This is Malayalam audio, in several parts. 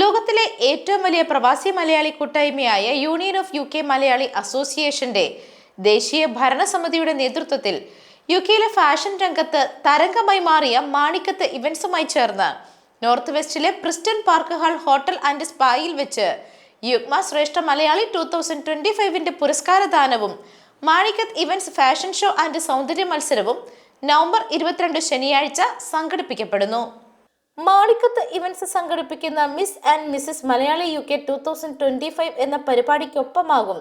ലോകത്തിലെ ഏറ്റവും വലിയ പ്രവാസി മലയാളി കൂട്ടായ്മയായ union of U K Malayali അസോസിയേഷന്റെ ദേശീയ ഭരണസമിതിയുടെ നേതൃത്വത്തിൽ യു കെയിലെ ഫാഷൻ രംഗത്ത് തരംഗമായി മാറിയ മാണിക്കത്ത് ഇവന്റ്സുമായി ചേർന്ന് north വെസ്റ്റിലെ Preston park hall hotel and സ്പായിൽ വെച്ച് Yugma Shreshta Malayali two thousand twenty ഫൈവിന്റെ പുരസ്കാരദാനവും Manikkath events fashion show and സൗന്ദര്യ മത്സരവും നവംബർ ഇരുപത്തിരണ്ട് ശനിയാഴ്ച സംഘടിപ്പിക്കപ്പെടുന്നു. മാളിക്കത്ത് ഇവന്റ്സ് സംഘടിപ്പിക്കുന്ന miss and missus Malayali U K two thousand twenty five എന്ന പരിപാടിക്കൊപ്പമാകും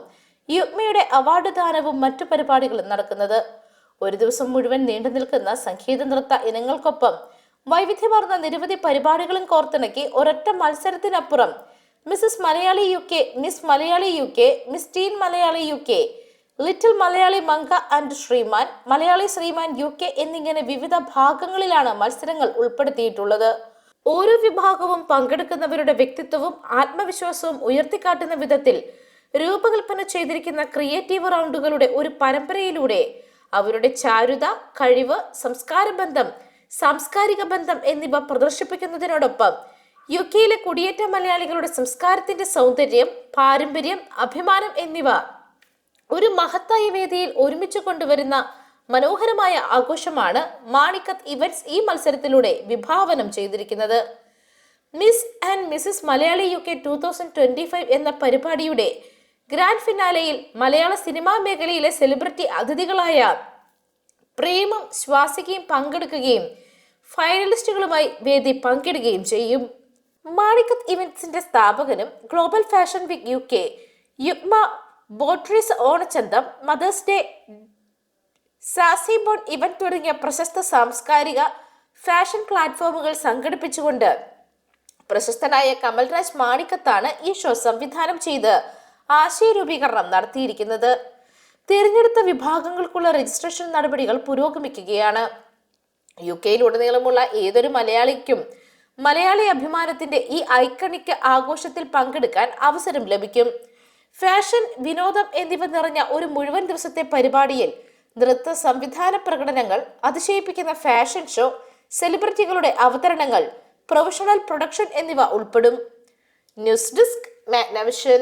യുഗ്മയുടെ അവാർഡ് ദാനവും മറ്റു പരിപാടികളും നടക്കുന്നത്. ഒരു ദിവസം മുഴുവൻ നീണ്ടു നിൽക്കുന്ന സംഗീത നൃത്ത ഇനങ്ങൾക്കൊപ്പം വൈവിധ്യമാർന്ന നിരവധി പരിപാടികളും കോർത്തിണക്കി ഒരൊറ്റ മത്സരത്തിനപ്പുറം missus Malayali U K miss Malayali U K miss teen Malayali U K little Malayali Manka and Shriman Malayali Shriman U K എന്നിങ്ങനെ വിവിധ ഭാഗങ്ങളിലാണ് മത്സരങ്ങൾ ഉൾപ്പെടുത്തിയിട്ടുള്ളത്. ഓരോ വിഭാഗവും പങ്കെടുക്കുന്നവരുടെ വ്യക്തിത്വവും ആത്മവിശ്വാസവും ഉയർത്തിക്കാട്ടുന്ന വിധത്തിൽ രൂപകൽപ്പന ചെയ്തിരിക്കുന്ന ക്രിയേറ്റീവ് റൗണ്ടുകളുടെ ഒരു പരമ്പരയിലൂടെ അവരുടെ ചാരുത കഴിവ് സംസ്കാര ബന്ധം സാംസ്കാരിക ബന്ധം എന്നിവ പ്രദർശിപ്പിക്കുന്നതിനോടൊപ്പം യു കെയിലെ കുടിയേറ്റ മലയാളികളുടെ സംസ്കാരത്തിന്റെ സൗന്ദര്യം പാരമ്പര്യം അഭിമാനം എന്നിവ ഒരു മഹത്തായ വേദിയിൽ ഒരുമിച്ച് കൊണ്ടുവരുന്ന മനോഹരമായ ആഘോഷമാണ് മാണിക്കത്ത് ഇവന്റ്സ് ഈ മത്സരത്തിലൂടെ വിഭാവനം ചെയ്തിരിക്കുന്നത്. Miss and missus Malayali U K thousand twenty five എന്ന പരിപാടിയുടെ ഗ്രാൻഡ് ഫിനാലയിൽ മലയാള സിനിമാ മേഖലയിലെ സെലിബ്രിറ്റി അതിഥികളായ പ്രേമം ശ്വാസികയും പങ്കെടുക്കുകയും ഫൈനലിസ്റ്റുകളുമായി വേദി പങ്കിടുകയും ചെയ്യും. മാണിക്കത്ത് ഇവന്റ്സിന്റെ സ്ഥാപകനും global fashion week U K Yugma ബോട്രീസ് ഓണച്ചന്തം mothers day സാസിബോൺ ഇവന്റ് തുടങ്ങിയ പ്രശസ്ത സാംസ്കാരിക ഫാഷൻ പ്ലാറ്റ്ഫോമുകൾ സംഘടിപ്പിച്ചുകൊണ്ട് പ്രശസ്തനായ കമൽരാജ് മാണിക്കത്താണ് ഈ ഷോ സംവിധാനം ചെയ്ത് ആശയ രൂപീകരണം നടത്തിയിരിക്കുന്നത്. തിരഞ്ഞെടുത്ത വിഭാഗങ്ങൾക്കുള്ള രജിസ്ട്രേഷൻ നടപടികൾ പുരോഗമിക്കുകയാണ്. യു കെയിലുടനീളമുള്ള ഏതൊരു മലയാളിക്കും മലയാളി അഭിമാനത്തിന്റെ ഈ ഐക്കണിക് ആഘോഷത്തിൽ പങ്കെടുക്കാൻ അവസരം ലഭിക്കും. ഫാഷൻ വിനോദം എന്നിവ നിറഞ്ഞ ഒരു മുഴുവൻ ദിവസത്തെ പരിപാടിയിൽ നൃത്ത സംവിധാന പ്രകടനങ്ങൾ അതിശയിപ്പിക്കുന്ന ഫാഷൻ ഷോ സെലിബ്രിറ്റികളുടെ അവതരണങ്ങൾ പ്രൊഫഷണൽ പ്രൊഡക്ഷൻ എന്നിവ ഉൾപ്പെടും. News desk Magnavision.